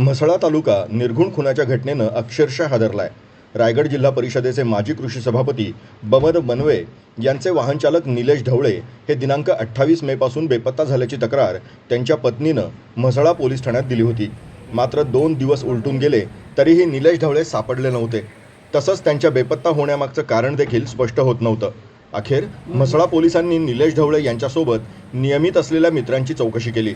म्हसळा तालुका निर्घुण खुनाच्या घटनेनं अक्षरशः हादरलाय. रायगड जिल्हा परिषदेचे माजी कृषी सभापती बमद मनवे यांचे वाहनचालक निलेश ढवळे हे दिनांक अठ्ठावीस मेपासून बेपत्ता झाल्याची तक्रार त्यांच्या पत्नीनं म्हसळा पोलीस ठाण्यात दिली होती. मात्र दोन दिवस उलटून गेले तरीही निलेश ढवळे सापडले नव्हते. तसंच त्यांच्या बेपत्ता होण्यामागचं कारण देखील स्पष्ट होत नव्हतं. अखेर म्हसळा पोलिसांनी निलेश ढवळे यांच्यासोबत नियमित असलेल्या मित्रांची चौकशी केली.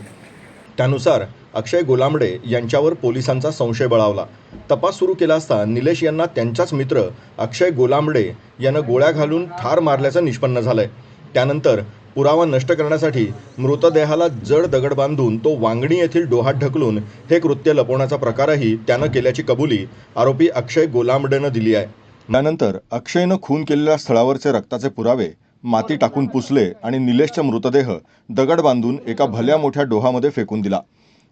त्यानुसार अक्षय गोलांबडे यांच्यावर पोलिसांचा संशय बळावला. तपास सुरू केला असता निलेश यांना त्यांचाच मित्र अक्षय गोलांबडे यानं गोळ्या घालून ठार मारल्याचं निष्पन्न झालंय. त्यानंतर पुरावा नष्ट करण्यासाठी मृतदेहाला जड दगड बांधून तो वांगणी येथील डोहात ढकलून हे कृत्य लपवण्याचा प्रकारही त्यानं केल्याची कबुली आरोपी अक्षय गोलांबडेनं दिली आहे. त्यानंतर अक्षयनं खून केलेल्या स्थळावरचे रक्ताचे पुरावे माती टाकून पुसले आणि निलेशचा मृतदेह दगड बांधून एका भल्या मोठ्या डोहामध्ये फेकून दिला.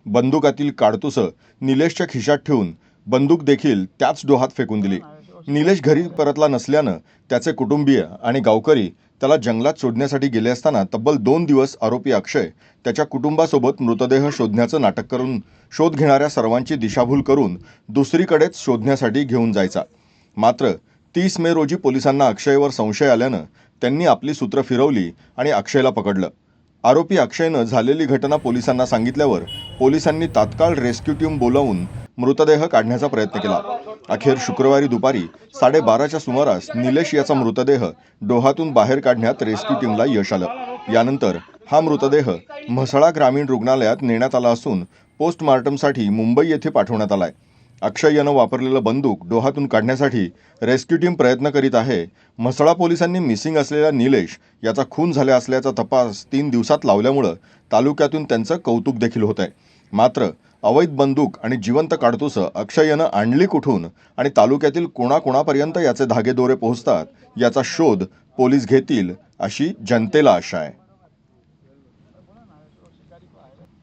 बंदुकातील काडतुसं निलेशच्या खिशात ठेवून बंदूक देखील त्याच डोहात फेकून दिली. निलेश घरी परतला नसल्यानं त्याचे कुटुंबीय आणि गावकरी त्याला जंगलात शोधण्यासाठी गेले असताना तब्बल दोन दिवस आरोपी अक्षय त्याच्या कुटुंबासोबत मृतदेह शोधण्याचं नाटक करून शोध घेणाऱ्या सर्वांची दिशाभूल करून दुसरीकडेच शोधण्यासाठी घेऊन जायचा. मात्र तीस मे रोजी पोलिसांना अक्षयवर संशय आल्यानं त्यांनी आपली सूत्र फिरवली आणि अक्षयला पकडलं. आरोपी अक्षयनं झालेली घटना पोलिसांना सांगितल्यावर पोलिसांनी तात्काळ रेस्क्यू टीम बोलावून मृतदेह काढण्याचा प्रयत्न केला. अखेर शुक्रवारी दुपारी साडेबाराच्या सुमारास निलेश याचा मृतदेह डोहातून बाहेर काढण्यात रेस्क्यू टीमला यश आलं. यानंतर हा मृतदेह म्हसळा ग्रामीण रुग्णालयात नेण्यात आला असून पोस्टमार्टमसाठी मुंबई येथे पाठवण्यात आलाय. अक्षय यानं वापरलेलं बंदूक डोहातून काढण्यासाठी रेस्क्यू टीम प्रयत्न करीत आहे. म्हसळा पोलिसांनी मिसिंग असलेला निलेश याचा खून झाला असल्याचा तपास तीन दिवसात लावल्यामुळं तालुक्यातून त्यांचं कौतुक देखील होत आहे मात्र अवैध बंदूक आणि जिवंत काडतुसं अक्षय यानं आणली कुठून आणि तालुक्यातील कोणाकोणापर्यंत याचे धागेदोरे पोहोचतात याचा शोध पोलीस घेतील अशी जनतेला आशा आहे.